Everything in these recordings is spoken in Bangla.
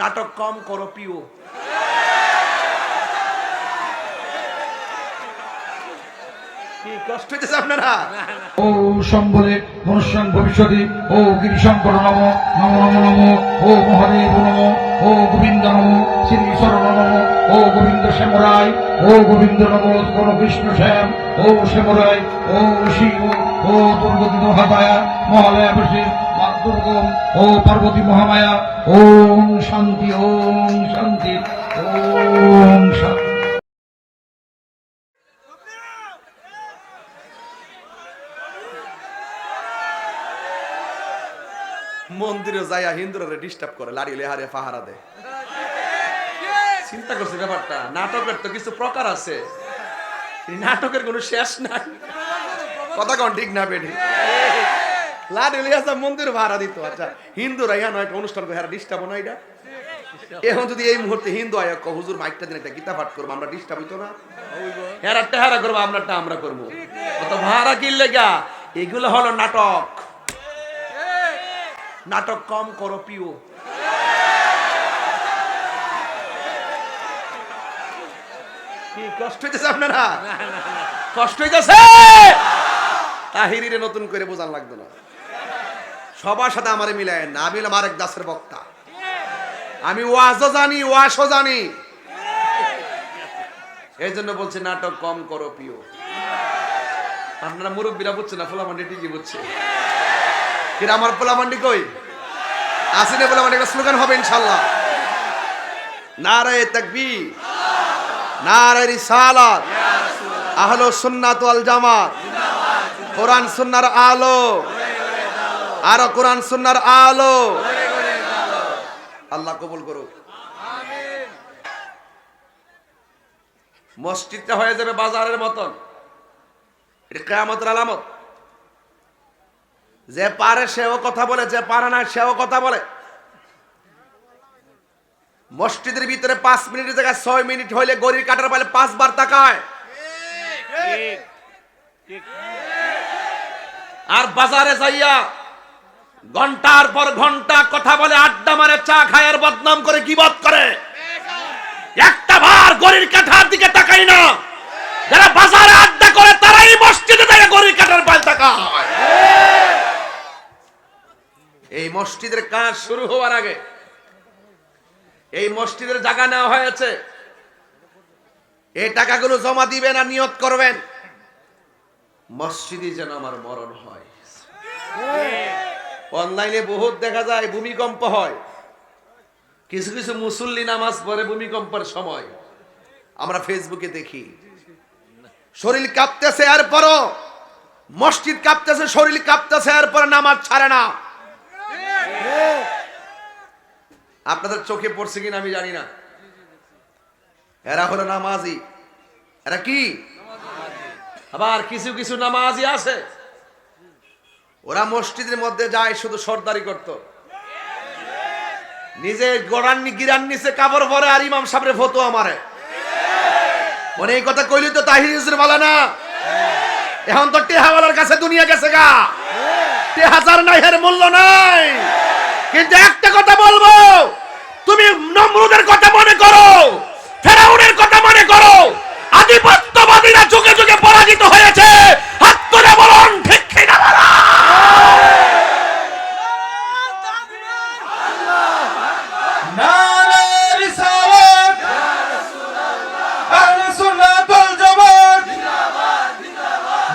নাটক কম করো, পিও। ও সম্বলে মনুষ্যং ভবিষ্যতি, ও গিরিশঙ্কর নম নম নম নম, ও মহাদেব নম, ও গোবিন্দ নম শ্রী ঈশ্বর নম, ও গোবিন্দ শ্যামরায়, ও গোবিন্দ নম কোন কৃষ্ণ শ্যাম, ও শ্যামরায়, ও শিব ও দুর্গতি মহামায়া মহালয়া বসে ও পার্বতী মহামায়া, ওম শান্তি ওম শান্তি ওম শান্তি। মন্দিরে যাইয়া হিন্দুরা ডিস্টার্ব করে, লাড়ি লেহারে পাহারা দেয় চিন্তা করছে ব্যাপারটা, নাটকের তো কিছু প্রকার আছে। নাটকের কোনো শেষ নাই। কথা কন, ঠিক না বেডি মন্দির ভাড়া দিত আচ্ছা। হিন্দুরা ইহা নয় অনুষ্ঠান ডিস্টার্ব না এটা? এখন যদি এই মুহূর্তে হিন্দু আয় হুজুর মাইকটা দিন একটা গীতা পাঠ করব আমরা ডিস্টার্ব হইতো না? হেরা করব আমরাটা আমরা করব। অত ভাড়া কিনলে গা এগুলো হলো নাটক। নাটক কম করো পিও। কি কষ্ট হইতেছে আপনারা? কষ্ট হইতেছে? তাহিরিরে নতুন করে বোঝান লাগতো না। সবার সাথে আমারে মিলায় না, আমি হলাম আরেক দাসের বক্তা। আমি ওয়াজও জানি ওয়াশও জানি। এই জন্য বলছে, নাটক কম করো পিও আপনারা মুরব্বীরা বুঝছে না ফোলামান্ডি ঠিকই বুঝছে। কিন্তু আমার পোলামান্ডি কই? আসেনে পোলামান্ডি একটা স্লোগান হবে ইনশাল্লাহ নারায়ে তাকবি নারায়ে রিসালাত। আহলো সুন্নাত ওয়াল জামাত। কোরআন সুন্নার আলো। আর কোরআন সুন্নাহর আলো। আল্লাহ কবুল করুক। মসজিদটা হয়ে যাবে বাজারের মতন। এটা কেয়ামতের আলামত। যে পারে সেও কথা বলে যে পারে না সেও কথা বলে। মসজিদের ভিতরে পাঁচ মিনিটের জায়গায় ছয় মিনিট হইলে গড়ির কাটার পালে পাঁচবার তাকায়। আর বাজারে যাইয়া ঘণ্টার পর ঘণ্টা কথা বলে আড্ডা মারে, চা খায় আর বদনাম করে কি গিবত করে। একটা বার গড়ির কাঠার দিকে তাকাই না। যারা বাজারে আড্ডা করে, তারাই মসজিদে যায় গড়ির কাঠার পাল তাকায়। এই মসজিদের কাজ শুরু হওয়ার আগে, এই মসজিদের জায়গা নেওয়া হয়েছে। এই টাকাগুলো জমা দিবেন আর নিয়ত করবেন। মসজিদই যেন আমার মরণ হয়। অনলাইনে বহুত দেখা যায়, ভূমিকম্প হয়। কিছু কিছু মুসল্লি নামাজ পড়ে ভূমিকম্পের সময়। আমরা ফেসবুকে দেখি। শরীর কাঁপতেছে, এরপরও মসজিদ কাঁপতেছে, শরীর কাঁপতেছে, এরপর নামাজ ছাড়ে না। আপনাদের চোখে পড়ছে কিনা আমি জানি না। এরা হলো নামাজি। এরা কি? আবার কিছু কিছু নামাজি আছে। ওরা মসজিদের মধ্যে যায় শুধু সর্দারি করত। নিজে গোড়ান গিরান নিচে কাপড় পরে আর ইমাম সামনে ফতো আমারে মনে এই কথা কইলি তো তাহির বলে না? এখন তো টেহাওয়ালার কাছে দুনিয়া গেছে গা। টেহাজার নাই এর মূল্য নাই। কিন্তু একটা কথা বলব, তুমি নমরুদের কথা মনে করো, ফেরাউনের কথা মনে করো। আধিপত্যবাদীরা যুগে যুগে পরাজিত হয়েছে হাত তুলে বলুন ঠিক কিনা বলো? নারায়ে রিসালাত আহলে সুন্নাত ওয়াল জামাত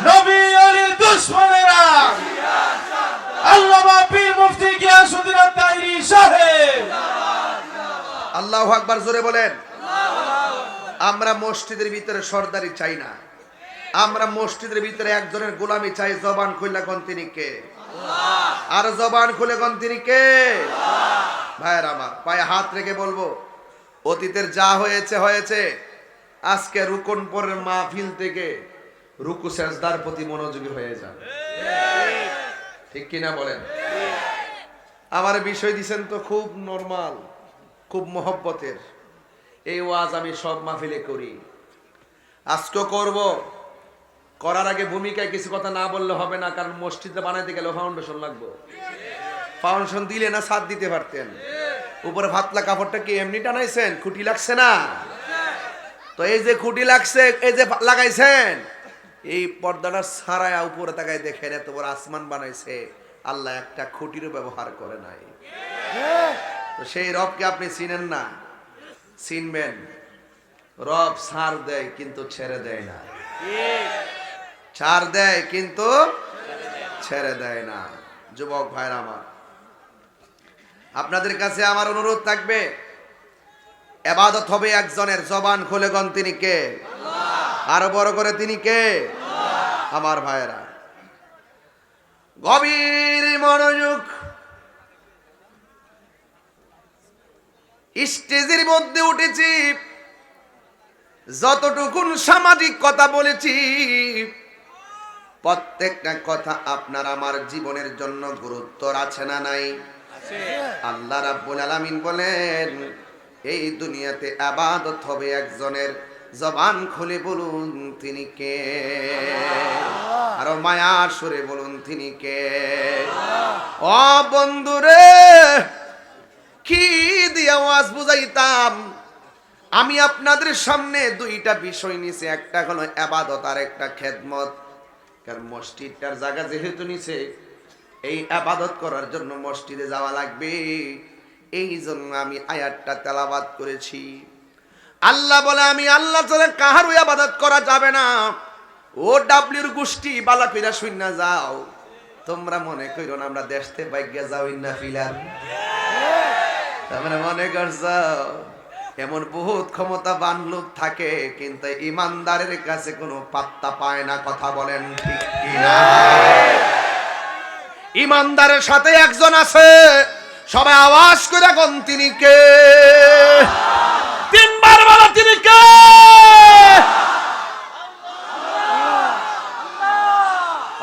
নবী আলীর দুশমনেরা আল্লামা পীর মুফতি গিয়াসউদ্দিন আত-তাহিরি সাহেব আল্লাহ আকবার জোরে বলেন। আমরা মসজিদের ভিতরে সর্দারি চাই না। আমরা মসজিদের ভিতরে একজনের গোলামি চাই, জবান খুললে কোন তিনি কে? আর জবান খুলে কোন তিনি কে? ভাইয়ের আমার পায়ে হাত রেখে বলব, অতীতের যা হয়েছে হয়েছে। আজকে রুকন পরের মাহফিল থেকে রুকু সেজদার প্রতি মনোযোগী হয়ে যান। ঠিক কিনা বলেন? আমার বিষয় দিছেন তো খুব নর্মাল। খুব মহব্বতের। এই ওয়াজ আমি সব মাহফিলে করি। আজকে করব। করার আগে ভূমিকায় কিছু কথা না বললে হবে না, কারণ মসজিদটা বানাইতে গেলে ফাউন্ডেশন লাগবে। ফাউন্ডেশন দিলে না সাথ দিতে পারতেন। উপরে ভাতলা কাপড়টা কি এমনি টানাইছেন? খুঁটি লাগছে না? তো এই যে খুঁটি লাগছে, এই যে লাগাইছেন, এই পর্দাটা সারায়া উপরে তাকায় দেখেন এত বড় আসমান বানাইছে। আল্লাহ একটা খুঁটিরও ব্যবহার করে নাই। সেই রবকে আপনি চিনেন না। চিনবেন। রব সার দেয়, কিন্তু ছেড়ে দেয় না। ছাড় দেয়, কিন্তু ছেড়ে দেয় না। যুবক ভাইরা আমার, আপনাদের কাছে আমার অনুরোধ থাকবে, এবাদত হবে একজনের, জবান খুলে গন তিনি কে? আরও বড় করে তিনি কে? আমার ভাইয়েরা গভীর মনোযোগ স্টেজের মধ্যে উঠেছি। যতটুকুন সামাজিক কথা বলেছি প্রত্যেকটা কথা আপনার আমার জীবনের জন্য গুরুত্ব আছে না নাই? আল্লাহ রাব্বুল আলামিন বলেন এই দুনিয়াতে আবাদত হবে একজনের জবান খুলে বলুন তিনি কে? আরও মায়ার সুরে বলুন তিনি কে? ও বন্ধুরে কি দিয়ে আওয়াজ বুঝাইতাম। আমি আপনাদের সামনে দুইটা বিষয় নিছে, একটা হলো আবাদত আর একটা খেদমত। কারণ মসজিদটার জায়গা যেহেতু নিছে, এই আবাদত করার জন্য মসজিদে যাওয়া লাগবে। এই জন্য আমি আয়াতটা তেলাবাদ করেছি। আল্লাহ বলে, আমি আল্লাহ ছাড়া কাহারও আবাদত করা যাবে না। ও ডাব্লিউর গোষ্ঠী, বালা ফিরা শূন্য যাও। তোমরা মনে করো না, আমরা দেশতে বাইকে যাও ইন্না ফিলার তোমরা মনে করছ, এমন বহুত ক্ষমতাবান লোক থাকে, কিন্তু ইমানদারের কাছে কোনো পাত্তা পায় না কথা বলেন ঠিক কিনা? ইমানদারের সাথে একজন আছে, সবাই আওয়াজ করে কোন তিনি কে? তিনবার বলো তিনি কে?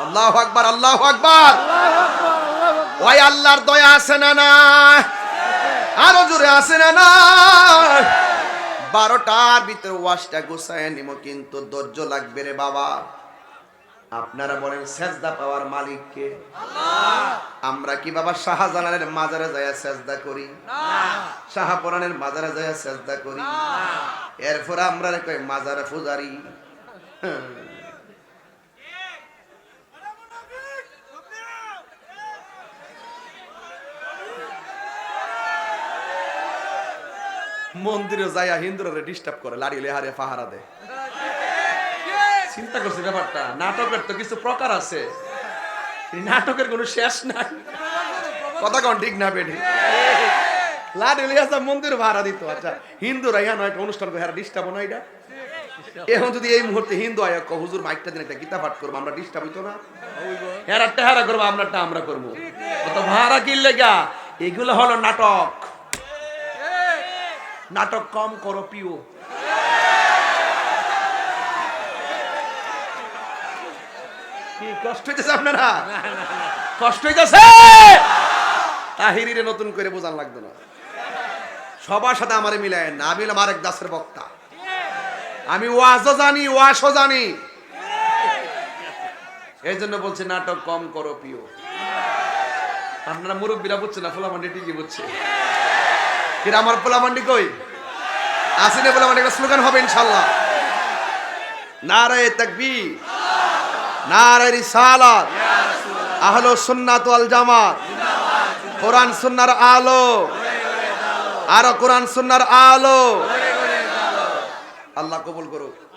আল্লাহ আকবার আল্লাহ আকবার। ওই আল্লাহর দয়া আছে না না আরও জোরে আছে না না বারোটার ভিতরে ওয়াশটা গোসায় নিব কিন্তু ধৈর্য লাগবে রে বাবা। আপনারা বলেন সেজদা পাওয়ার মালিককে আমরা কি বাবা শাহজালালের মাজারে যায় সেজদা করি? শাহপুরানের মাজারে যায় সেজদা করি? এরপর আমরা কই মাজারে পূজারি? মন্দিরে যাইয়া হিন্দুরা ডিস্টার্ব করে লাড়িলে হারে পাহারা দেয়। চিন্তা করছি ব্যাপারটা, নাটকের তো কিছু প্রকার আছে। নাটকের কোনো শেষ নাই। কথা কোন, ঠিক না, বেঠি? লাড়ি লিয়াসা মন্দির ভাড়া দিত আচ্ছা হিন্দুরা ইহা নয়, অনুষ্ঠান করে ডিস্টার্ব না এটা? এখন যদি এই মুহূর্তে হিন্দু আয়া ক হুজুর, মাইকটা দিন একটা গীতা পাঠ করব, আমরা ডিস্টার্ব হইতো না? হেরা করব আমরাটা আমরা করব। অত ভাড়া কিনলে গা, এগুলো হলো নাটক। নাটক কম করো পিও। কষ্ট হইতেছে আপনারা? কষ্ট হইতেছে? তাহিরিরে নতুন করে বোঝান লাগতো না। সবার সাথে আমারে মিলায় না। আমি হলাম আরেক দাসের বক্তা। আমি ওয়াজও জানি ওয়াশও জানি। এই জন্য বলছে নাটক কম করো পিও। আপনারা মুরব্বীরা বুঝছে না ফোলামান্ডি ঠিকই বুঝছে। আমার পোলামান্ডি কই? আসিনে আমার একটা স্লোগান হবে ইনশাল্লাহ নারায় তাকবীর, নারায় রিসালাত, আহলো সুন্নাত ওয়াল জামাত, কোরআন সুন্নার আলো, আরও কোরআন সুন্নার আলো। আল্লাহ কবুল করুক।